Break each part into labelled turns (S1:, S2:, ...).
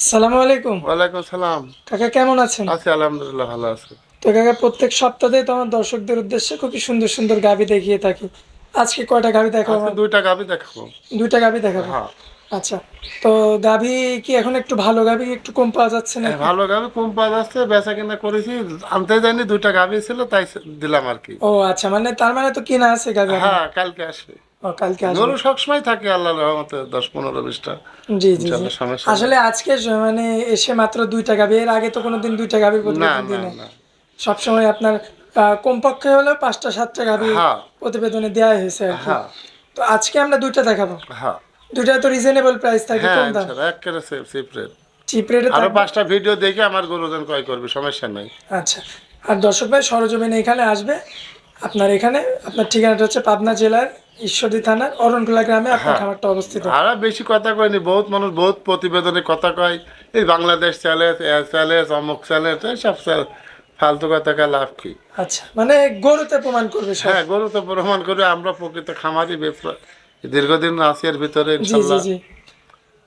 S1: আসসালামু আলাইকুম।
S2: ওয়ালাইকুম সালাম।
S1: কাকা কেমন আছেন?
S2: আছি আলহামদুলিল্লাহ ভালো আছি।
S1: তো কাকা প্রত্যেক সপ্তাহে তো আমার দর্শকদের উদ্দেশ্যে খুবই সুন্দর সুন্দর গাবি দেখিয়ে থাকি। আজকে কয়টা গাবি দেখাবো?
S2: দুইটা গাবি দেখাবো।
S1: দুইটা গাবি দেখাবো?
S2: হ্যাঁ।
S1: আচ্ছা তো গাভি কি এখন একটু ভালো গাভি একটু কম পাওয়া যাচ্ছে না
S2: হ্যাঁ, ভালো গাবি কম পাওয়া যাচ্ছে বেচা কিনা করেছি আনতে যাইনি দুইটা গাবি ছিল তাই দিলাম আর কি।
S1: ও আচ্ছা মানে তার মানে তো কিনা আছে গাভি
S2: হ্যাঁ কালকে আসবে।
S1: কালকে আসবে।
S2: সবসময় থাকে আল্লাহ রহমতে দশ পনেরো বিশটা।
S1: জি জি। আসলে আজকে মানে এসে মাত্র দুইটা গাভি এর আগে তো কোনোদিন দুইটা
S2: না
S1: প্রতিবেদন
S2: না
S1: দিনে সবসময় আপনার কমপক্ষে হলেও পাঁচটা সাতটা গাভি
S2: হ্যাঁ।
S1: প্রতিবেদনে দেওয়া হয়েছে আর
S2: হ্যাঁ।
S1: তো আজকে আমরা দুইটা দেখাবো।
S2: হ্যাঁ।
S1: দুইটা তো রিজনেবল প্রাইস
S2: হ্যাঁ
S1: কম দাম?
S2: একেবারে সেফ সেফ রেট
S1: চিপ রেটে আরও
S2: পাঁচটা ভিডিও দেখে আমার গরুজন ক্রয় করবে সমস্যা নাই।
S1: আচ্ছা। আর দর্শক ভাই সরজমিনে এখানে আসবে। আপনার এখানে আপনার ঠিকানাটা হচ্ছে পাবনা জেলার ঈশ্বরদী থানার অরণখোলা গ্রামে আপনার
S2: হ্যাঁ।
S1: খামারটা অবস্থিত।
S2: আর বেশি কথা কয়নি বহুত মানুষ বহুত প্রতিবেদনে কথা কয়। এই বাংলাদেশ অমুক চ্যালেঞ্জ ফালতু কথা লাভ কি?
S1: আচ্ছা মানে গরুতে প্রমাণ করবে
S2: হ্যাঁ গরু তো প্রমাণ করে আমরা প্রকৃত খামারি ব্যবসা দীর্ঘদিন আছি এর ভিতরে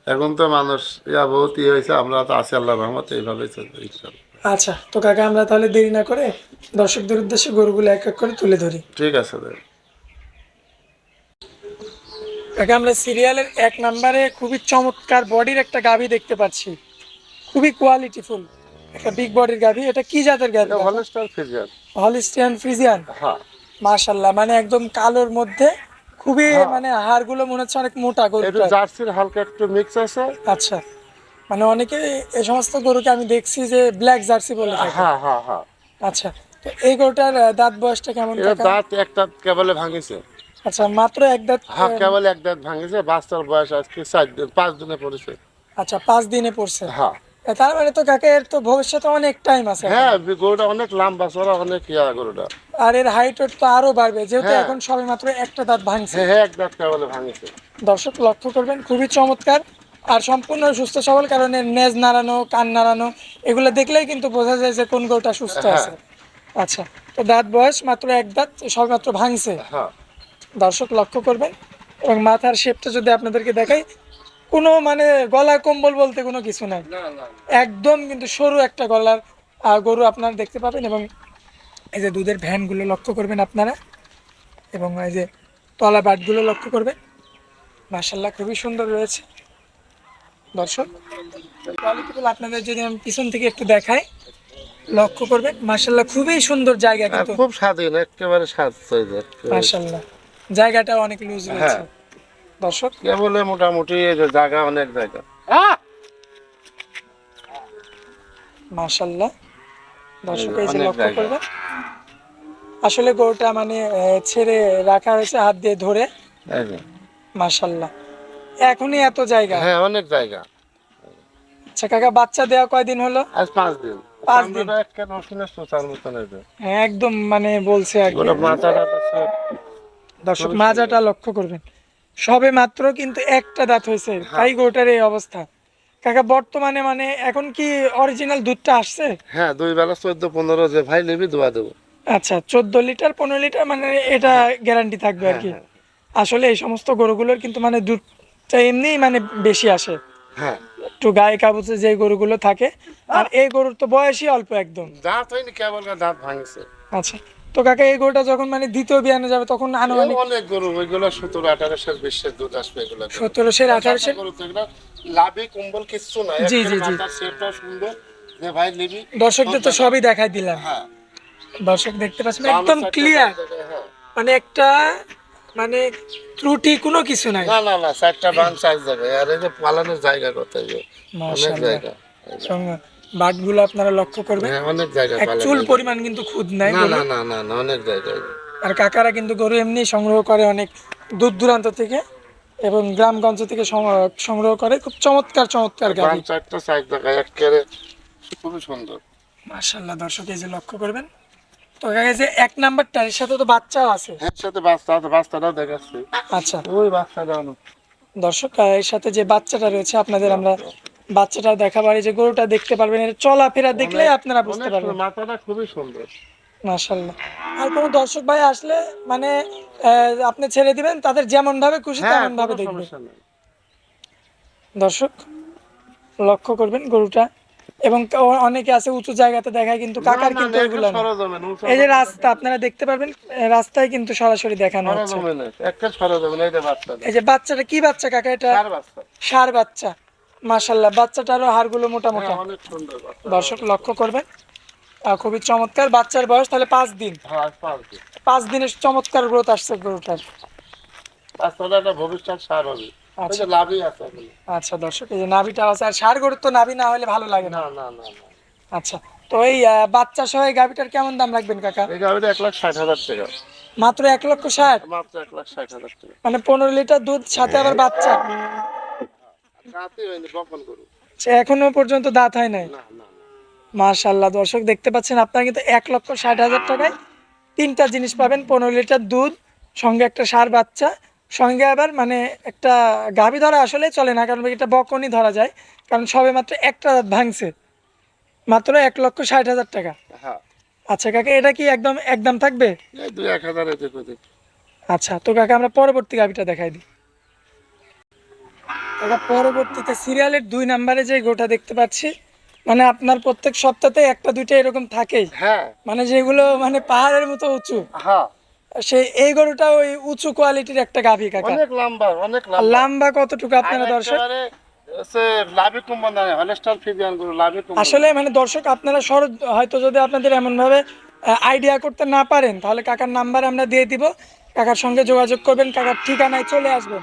S2: এখন তো মানুষ ইয়া বহুত ইয়ে হয়েছে আমরা তো আছি আল্লাহ রহমত এইভাবেই চলবে ইনশাল্লাহ।
S1: আচ্ছা তো কাকা আমরা তাহলে দেরি না করে দর্শকদের উদ্দেশ্যে গরুগুলো এক এক করে তুলে ধরি।
S2: ঠিক আছে
S1: আমরা সিরিয়ালের এক নম্বরে খুবই চমৎকার বডির একটা গাভী দেখতে পাচ্ছি। খুবই কোয়ালিটিফুল একটা বিগ বডির গাভী। এটা কি জাতের গাভী?
S2: এটা হলস্টার ফিজিয়ান
S1: হলিস্টিয়ান ফ্রিজিয়ান
S2: হ্যাঁ।
S1: মাশাল্লাহ মানে একদম কালোর মধ্যে খুবই মানে হাড়গুলো মনে হচ্ছে অনেক মোটা
S2: একটু
S1: গরুটা
S2: জার্সির হালকা একটু মিক্স আছে।
S1: আচ্ছা মানে অনেকে এই সমস্ত গরুকে আমি দেখছি যে ব্ল্যাক জার্সি বলে থাকে।
S2: হ্যাঁ হ্যাঁ হ্যাঁ।
S1: আচ্ছা তো এই গরুটার দাঁত বয়সটা কেমন
S2: দাঁত একটা কেবলে ভাঙিছে।
S1: আচ্ছা মাত্র এক দাঁত
S2: হ্যাঁ কেবল এক দাঁত ভাঙিছে বাচ্চার বয়স আজকে চার দিন পাঁচ দিনে পড়েছে।
S1: আচ্ছা পাঁচ দিনে পড়ছে।
S2: হ্যাঁ।
S1: তার মানে তো কাকে এর তো ভবিষ্যতে অনেক টাইম আছে
S2: হ্যাঁ গরুটা অনেক লম্বা চড়া অনেক ইয়া গরুটা।
S1: আর এর হাইট তো আরও বাড়বে যেহেতু
S2: হ্যাঁ।
S1: এখন সবে মাত্র একটা দাঁত ভাঙছে।
S2: হ্যাঁ হ্যাঁ এক দাঁত কেবলে ভাঙিছে।
S1: দর্শক লক্ষ্য করবেন খুবই চমৎকার। আর সম্পূর্ণ সুস্থ সবল কারণে নেজ নাড়ানো কান নাড়ানো এগুলো দেখলেই কিন্তু বোঝা যায় যে কোন গরুটা সুস্থ
S2: হ্যাঁ।
S1: আছে। আচ্ছা তো দাঁত বয়স মাত্র এক দাঁত সবেমাত্র ভাঙছে।
S2: হ্যাঁ।
S1: দর্শক লক্ষ্য করবেন এবং মাথার শেপটা যদি আপনাদেরকে দেখাই কোনো মানে গলা কম্বল বলতে কোনো কিছু নাই। একদম কিন্তু সরু একটা গলার গরু আপনারা দেখতে পাবেন এবং এই যে দুধের ভ্যানগুলো লক্ষ্য করবেন আপনারা এবং এই যে তলা বাটগুলো লক্ষ্য করবেন। মার্শাল্লাহ খুবই সুন্দর রয়েছে। দর্শক কোয়ালিটিগুলো আপনাদের যদি আমি পিছন থেকে একটু দেখাই লক্ষ্য করবেন। মার্শাল্লাহ খুবই সুন্দর জায়গা কিন্তু।
S2: খুব স্বাধীন একেবারে স্বাদ
S1: মার্শাল্লাহ জায়গাটা অনেক লুজ রয়েছে।
S2: হ্যাঁ।
S1: দর্শক?
S2: কেবলে মোটামুটি এই যে জায়গা অনেক জায়গা।
S1: মার্শাল্লাহ দর্শক এই যে লক্ষ্য। করবেন আসলে গরুটা মানে ছেড়ে রাখা হয়েছে হাত দিয়ে ধরে। মার্শাল্লাহ এখনই এত জায়গা?
S2: হ্যাঁ অনেক জায়গা।
S1: আচ্ছা কাকা বাচ্চা দেওয়া কয়দিন হলো?
S2: আজ পাঁচ দিন।
S1: পাঁচ দিন। একদম মানে বলছে আর কি।
S2: সব
S1: দর্শক মাজাটা লক্ষ্য করবেন। সবে মাত্র কিন্তু একটা দাঁত হয়েছে।
S2: হ্যাঁ।
S1: তাই গরুটার এই অবস্থা। কাকা বর্তমানে মানে এখন কি অরিজিনাল দুধটা আসছে?
S2: হ্যাঁ দুই বেলা চোদ্দ পনেরো যে ভাই নেবি দোয়া দেবো।
S1: আচ্ছা চোদ্দ লিটার পনেরো লিটার মানে এটা গ্যারান্টি থাকবে আর কি?
S2: হ্যাঁ,
S1: আসলে এই সমস্ত গরুগুলোর কিন্তু মানে দুধটা এমনিই মানে বেশি আসে।
S2: হ্যাঁ।
S1: একটু গায়ে কাবুতে যে গরুগুলো থাকে আর এই গরুর তো বয়সই অল্প একদম।
S2: দাঁত হয়নি কেবল দাঁত ভাঙছে।
S1: আচ্ছা। তো কাকা এই গরুটা যখন মানে দ্বিতীয় বিয়ানে যাবে তখন আনুমানিক
S2: অনেক গরু ওইগুলো সতেরো আঠারোশের বিশের দুধ আসবে এগুলো
S1: সতেরোশের আঠারোশের
S2: গরু তো লাভি কম্বল কিচ্ছু নাই।
S1: জি, জি, জি।
S2: শেপটাও সুন্দর। যে ভাই নিবি
S1: দর্শকদের তো সবই দেখাই দিলাম।
S2: হ্যাঁ।
S1: দর্শক দেখতে পাচ্ছেন একদম ক্লিয়ার
S2: হ্যাঁ।
S1: মানে একটা মানে ত্রুটি কোনো কিছু নাই।
S2: না না না চারটা বান চার জায়গায়। আর এই যে পালানোর জায়গা কোথায় যে? অনেক জায়গা।
S1: সঙ্গে বাটগুলো আপনারা লক্ষ্য করবেন
S2: হ্যাঁ অনেক জায়গা
S1: এক চুল পরিমাণ কিন্তু খুদ নাই
S2: না না না না না অনেক জায়গায়
S1: আর কাকারা কিন্তু গরু এমনি সংগ্রহ করে অনেক দূর দূরান্ত থেকে এবং গ্রামগঞ্জ থেকে সংগ্রহ করে খুব চমৎকার চমৎকার গাড়ি
S2: চারটা চার জায়গায় এক কেড়ে খুবই সুন্দর।
S1: মার্শাল্লাহ দর্শক এই যে লক্ষ্য করবেন। তো কাকা যে এক নাম্বারটার সাথে তো বাচ্চাও আছে।
S2: এর সাথে বাচ্চা আছে বাচ্চাটাও দেখাচ্ছি।
S1: আচ্ছা।
S2: ওই বাচ্চাটা আনো।
S1: দর্শক এর সাথে যে বাচ্চাটা রয়েছে আপনাদের আমরা বাচ্চাটা দেখাবার এই যে গরুটা দেখতে পারবেন এর চলাফেরা দেখলে আপনারা বুঝতে পারবেন।
S2: মাথাটা খুবই সুন্দর।
S1: মাশাল্লাহ আর কোনো দর্শক ভাই আসলে মানে আপনি ছেড়ে দিবেন তাদের যেমন ভাবে খুশি
S2: হ্যাঁ
S1: তেমন ভাবে
S2: কোনো
S1: দেখবে দর্শক লক্ষ্য করবেন গরুটা। এবং অনেকে আছে উঁচু জায়গাতে দেখায় কিন্তু কাকার কিন্তু
S2: উঁচু
S1: এই যে রাস্তা আপনারা দেখতে পারবেন রাস্তায় কিন্তু সরাসরি দেখানো হচ্ছে।
S2: এই যে বাচ্চাটা।
S1: কি বাচ্চা কাকা এটা? সার বাচ্চা। মাশাল্লাহ বাচ্চাটারও হাড়গুলো মোটা মোটা
S2: হ্যাঁ।
S1: দর্শক লক্ষ্য করবেন খুবই চমৎকার বাচ্চার বয়স তাহলে পাঁচ দিন
S2: হ্যাঁ, পাঁচ
S1: দিনের চমৎকার গ্রোথ আসছে গরুটার
S2: ভবিষ্যৎ সার হবে।
S1: আচ্ছা।
S2: এখনও।
S1: আচ্ছা দর্শক এই যে নাভিটা আছে আর সার গরুর তো নাভি না হলে ভালো লাগে না,
S2: না।
S1: আচ্ছা তো এই বাচ্চা সহ এই গাভিটার কেমন দাম রাখবেন কাকা
S2: এই গাভীটা এক লাখ ষাট হাজার টাকা।
S1: মাত্র এক লক্ষ ষাট
S2: মাত্র এক লাখ ষাট হাজার টাকা।
S1: মানে পনেরো লিটার দুধ সাথে আবার বাচ্চা
S2: রাতেই হয়নি, বপন গরু।
S1: সে এখনও পর্যন্ত দাঁত হয় নাই?
S2: না।
S1: দর্শক দেখতে পাচ্ছেন আপনারা কিন্তু এক লক্ষ ষাট হাজার টাকায় তিনটা জিনিস পাবেন পনেরো লিটার দুধ সঙ্গে একটা সার বাচ্চা সঙ্গে আবার মানে একটা গাভী ধরা আসলে চলে না কারণ এটা বকনই ধরা যায় কারণ সবে মাত্র একটা দাঁত ভাঙছে। মাত্র এক লক্ষ ষাট হাজার টাকা।
S2: হ্যাঁ,
S1: আচ্ছা কাকা এটা কি একদম একদম থাকবে। আচ্ছা তো কাকা আমরা পরবর্তী গাভিটা দেখাই দিই। কাকা পরবর্তীতে সিরিয়ালের দুই নাম্বারে যে গোটা দেখতে পাচ্ছি মানে আপনার প্রত্যেক সপ্তাহে একটা দুইটা এরকম থাকেই।
S2: হ্যাঁ,
S1: মানে যেগুলো মানে পাহাড়ের মতো উঁচু।
S2: হ্যাঁ।
S1: সেই এই গরুটা ওই উঁচু কোয়ালিটির একটা গাভী কাকা।
S2: অনেক লম্বা অনেক লম্বা।
S1: লম্বা কতটুকু আপনারা দর্শক? আসলে মানে দর্শক আপনারা সর হয়তো যদি আপনাদের এমন ভাবে আইডিয়া করতে না পারেন তাহলে কাকার নাম্বার আমরা দিয়ে দিব। কাকার সঙ্গে যোগাযোগ করবেন কাকার ঠিকানায় চলে আসবেন।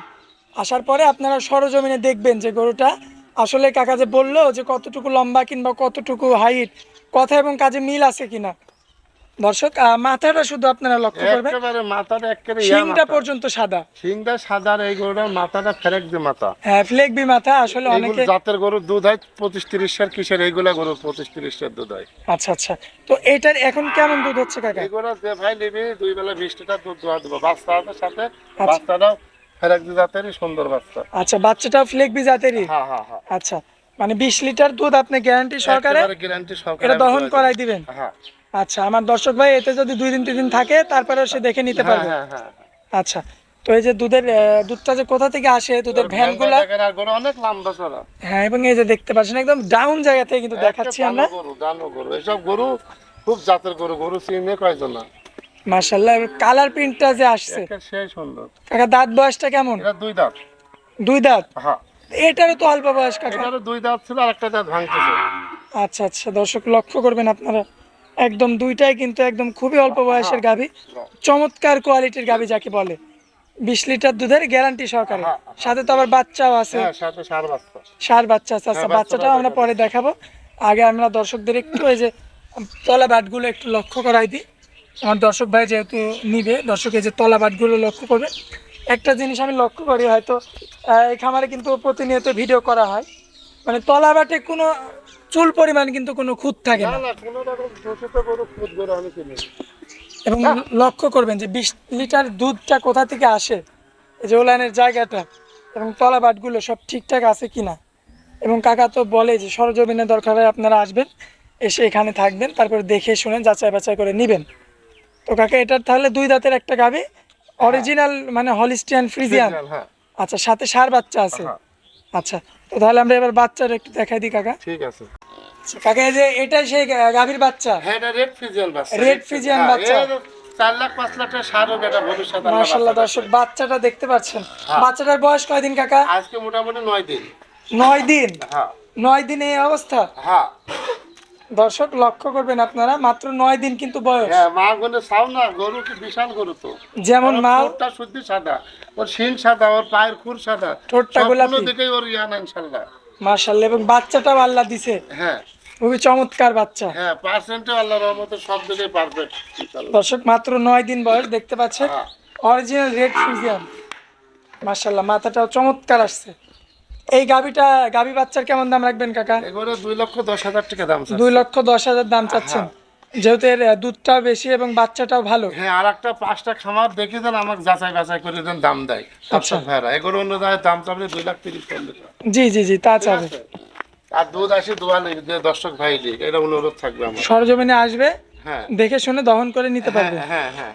S1: আসার পরে আপনারা সরজমিনে দেখবেন যে গরুটা আসলে কাকা যে বলল যে কতটুকু লম্বা কিংবা কতটুকু হাইট কথা এবং কাজে মিল আছে কিনা? দর্শক মাথাটা শুধু আপনারা লক্ষ্য করবেন।
S2: একেবারে মাথাটা একেবারে
S1: শিংটা পর্যন্ত সাদা।
S2: শিংটা সাদার এই গরুটার মাথাটা ফেরেক যে মাথা।
S1: হ্যাঁ ফ্লেগবি মাথা আসলে অনেকে
S2: জাতের গরুর দুধ হয় পঁচিশ তিরিশ সার কিসের? এইগুলা গরু পঁচিশ তিরিশ সার দুধ হয়।
S1: আচ্ছা আচ্ছা। তো এটার এখন কেমন দুধ হচ্ছে কাকা?
S2: এইগুলা যে ভাই নিবি দুই বেলা বিশ লিটার দুধ দোয়া দেবো। বাচ্চা সাথে
S1: আচ্ছা।
S2: বাচ্চাটাও ফেরেক জাতেরই সুন্দর বাচ্চা।
S1: আচ্ছা বাচ্চাটাও ফ্লেগবি জাতেরই?
S2: হ্যাঁ হ্যাঁ হ্যাঁ।
S1: আচ্ছা মানে বিশ লিটার দুধ আপনি গ্যারান্টি সহকারে
S2: গ্যারান্টি সহকারে
S1: এটা দহন করাই দিবেন?
S2: হ্যাঁ
S1: আচ্ছা আমার দর্শক ভাই এতে যদি দুই দিন তিন দিন থাকে তারপরে সে দেখে নিতে পারবে।
S2: হ্যাঁ হ্যাঁ।
S1: আচ্ছা তো এই যে দুধের দুধটা যে কোথা থেকে আসে দুধের ভ্যানগুলা?
S2: অনেক লম্বা চড়া।
S1: হ্যাঁ এবং এই যে দেখতে পাচ্ছেন একদম ডাউন জায়গা থেকে কিন্তু দেখাচ্ছি আমরা।
S2: গরু গরু। এসব গরু খুব জাতের গরু গরু চিনে কয়জন না?
S1: মার্শাল্লাহ কালার প্রিন্টটা যে আসছে।
S2: সেই সুন্দর
S1: কাকা দাঁত বয়সটা কেমন?
S2: এটা দুই দাঁত।
S1: দুই দাঁত?
S2: হ্যাঁ।
S1: এটারও তো অল্প বয়স কাকা।
S2: এটারও দুই দাঁত ছিল আর একটা দাঁত ভাঙতেছে।
S1: আচ্ছা আচ্ছা দর্শক লক্ষ্য করবেন আপনারা। একদম দুইটাই কিন্তু একদম খুবই অল্প বয়সের গাভী। চমৎকার কোয়ালিটির গাভী যাকে বলে। বিশ লিটার দুধের গ্যারান্টি সহকারে। সাথে তো আবার বাচ্চাও আছে।
S2: হ্যাঁ সার বাচ্চা।
S1: আছে। আচ্ছা
S2: হ্যাঁ,
S1: বাচ্চাটাও আমরা পরে দেখাবো। আগে আমরা দর্শকদের একটু এই যে তলা বাটগুলো একটু লক্ষ্য করাই দিই। আমার দর্শক ভাই যেহেতু নিবে দর্শক এই যে তলা বাটগুলো লক্ষ্য করবে। একটা জিনিস আমি লক্ষ্য করি হয়তো এই খামারে কিন্তু প্রতিনিয়ত ভিডিও করা হয়। মানে তলা বাটে কোনো চুল পরিমাণ কিন্তু কোনো খুঁত থাকে
S2: না।
S1: এবং লক্ষ্য করবেন যে বিশ লিটার দুধটা কোথা থেকে আসে এই যে ওলানের জায়গাটা এবং তলা বাটগুলো সব ঠিকঠাক আছে কি না এবং কাকা তো বলে যে সরজমিনে দরকার হয় আপনারা আসবেন এসে এখানে থাকবেন তারপর দেখে শুনে যাচাই বাছাই করে নেবেন। তো কাকা এটার তাহলে দুই দাঁতের একটা গাবে অরিজিনাল মানে হলিস্টিয়ান ফ্রিজিয়ান
S2: হ্যাঁ।
S1: আচ্ছা সাথে সার বাচ্চা আছে।
S2: হ্যাঁ।
S1: আচ্ছা তো তাহলে আমরা এবার বাচ্চার একটু দেখাই দিই কাকা।
S2: ঠিক আছে।
S1: আচ্ছা, কাকা এই যে এটাই সেই গাভীর বাচ্চা?
S2: হ্যাঁ এটা রেড ফ্রিজিয়ান বাচ্চা।
S1: Fijian
S2: হ্যাঁ,
S1: বাচ্চা।
S2: চার লাখ পাঁচ লাখ টাকা সার হবে এটা ভবিষ্যৎ আল্লাহ
S1: মার্শাল্লাহ
S2: বাচ্চা
S1: দর্শক বাচ্চাটা দেখতে পাচ্ছেন।
S2: হ্যাঁ।
S1: বাচ্চাটার বয়স কয়দিন কাকা?
S2: আজকে মোটামুটি নয় দিন।
S1: নয় দিন?
S2: হ্যাঁ।
S1: নয় দিনে এই অবস্থা?
S2: হ্যাঁ।
S1: দর্শক লক্ষ্য করবেন আপনারা মাত্র নয় দিন কিন্তু বয়স।
S2: হ্যাঁ মা না গরু কি বিশাল গরু তো?
S1: যেমন মা
S2: ঠোঁটটা শুদ্ধ সাদা ওর শিং সাদা ওর পায়ের খুর সাদা
S1: ঠোঁটটা গোলাপি।
S2: দিকেই ওর ইয়ান ইনশাল্লাহ।
S1: মার্শাল্লাহ এবং বাচ্চাটাও আল্লাহ দিছে।
S2: হ্যাঁ।
S1: খুবই চমৎকার বাচ্চা।
S2: হ্যাঁ পার্সেন্টে আল্লাহ রহমতে সব দিকেই পারফেক্ট
S1: দর্শক মাত্র নয় দিন বয়স দেখতে পাচ্ছেন। অরিজিনাল রেড ফিজিয়াম মার্শাল্লাহ মাথাটাও চমৎকার আসছে। এই গাবিটা গাবি বাচ্চার কেমন দাম রাখবেন কাকা?
S2: এবারে দুই লক্ষ দশ হাজার টাকা দাম
S1: দুই লক্ষ দশ হাজার দাম চাচ্ছেন। যেহেতু এর দুধটাও বেশি এবং বাচ্চাটাও ভালো।
S2: হ্যাঁ আর একটা পাঁচটা খামার দেখে দেন আমাকে যাচাই বাছাই করে দেন দাম দেয়।
S1: আচ্ছা।
S2: ভাইরা এগুলো অন্য জায়গায় দাম চাপলে দুই লাখ তিরিশ
S1: জি জি জি তা চাবে।
S2: আর দুধ আসে দোয়া নেই যে দর্শক ভাই লিখ এটা অনুরোধ থাকবে আমার।
S1: সরজমিনে আসবে
S2: হ্যাঁ।
S1: দেখে শুনে দহন করে নিতে
S2: হ্যাঁ
S1: পারবে।
S2: হ্যাঁ হ্যাঁ।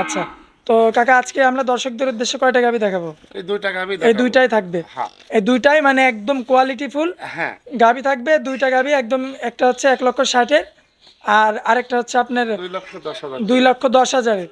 S1: আচ্ছা। তো কাকা আজকে আমরা দর্শকদের উদ্দেশ্যে কয়টা গাবি দেখাবো?
S2: এই দুইটা গাভি
S1: এই দুইটাই থাকবে?
S2: হ্যাঁ।
S1: এই দুইটাই মানে একদম কোয়ালিটি ফুল
S2: হ্যাঁ।
S1: গাবি থাকবে দুইটা গাবি একদম একটা হচ্ছে এক লক্ষ ষাটের আর আরেকটা হচ্ছে আপনার
S2: দুই লক্ষ দশ হাজার।
S1: দুই লক্ষ দশ হাজারের।